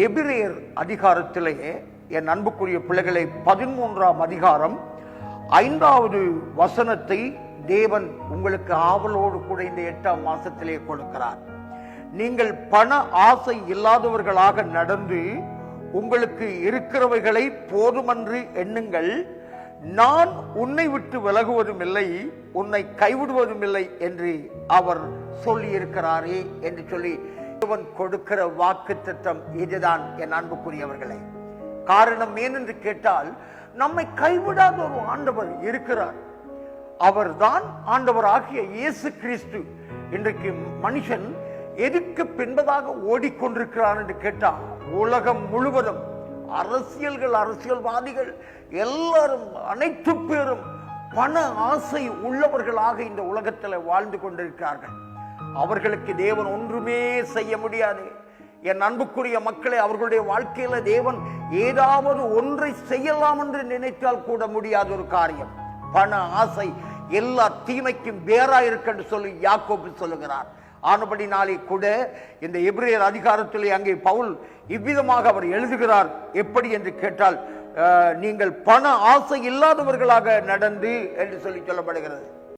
எபிரேயர் அதிகாரத்திலேயே என் அன்புக்குரிய பிள்ளைகளை பதிமூன்றாம் அதிகாரம் ஐந்தாவது வசனத்தை தேவன் உங்களுக்கு ஆவலோடு கூட இந்த எட்டாம் மாசத்திலே கொடுக்கிறார். நீங்கள் பண ஆசை இல்லாதவர்களாக நடந்து உங்களுக்கு இருக்கிறவைகளை போதுமன்று எண்ணுங்கள். நான் உன்னை விட்டு விலகுவதும் இல்லை உன்னை கைவிடுவதும் இல்லை என்று அவர் சொல்லியிருக்கிறாரே என்று சொல்லி தேவன் கொடுக்கிற வாக்கு திட்டம் இதுதான் என் அன்புக்குரியவர்களே. காரணம் ஏனென்று கேட்டால் நம்மை கைவிடாத ஒரு ஆண்டவர் இருக்கிறார். அவர்தான் ஆண்டவர் ஆகிய இயேசு கிறிஸ்து. இன்றைக்கு மனுஷன் எதுக்கு பின்பதாக ஓடிக்கொண்டிருக்கிறான் என்று கேட்டால் உலகம் முழுவதும் அரசியல்கள் அரசியல்வாதிகள் எல்லாரும் அனைத்து பேரும் பண ஆசை உள்ளவர்களாக இந்த உலகத்தில் வாழ்ந்து கொண்டிருக்கிறார்கள். அவர்களுக்கு தேவன் ஒன்றுமே செய்ய முடியாது. என் அன்புக்குரிய மக்களை அவர்களுடைய வாழ்க்கையில தேவன் ஏதாவது ஒன்றை செய்யலாம் என்று நினைத்தால் கூட முடியாத ஒரு காரியம். பண ஆசை எல்லா தீமைக்கும் வேறா இருக்கென்று சொல்லி யாக்கோப்பு சொல்லுகிறார். ஆனபடினாலே கூட இந்த எபிரியர் அதிகாரத்தில் அங்கே பவுல் இவ்விதமாக அவர் எழுதுகிறார். எப்படி என்று கேட்டால் நீங்கள் பண ஆசை இல்லாதவர்களாக நடந்து என்று சொல்லி சொல்லப்படுகிறது.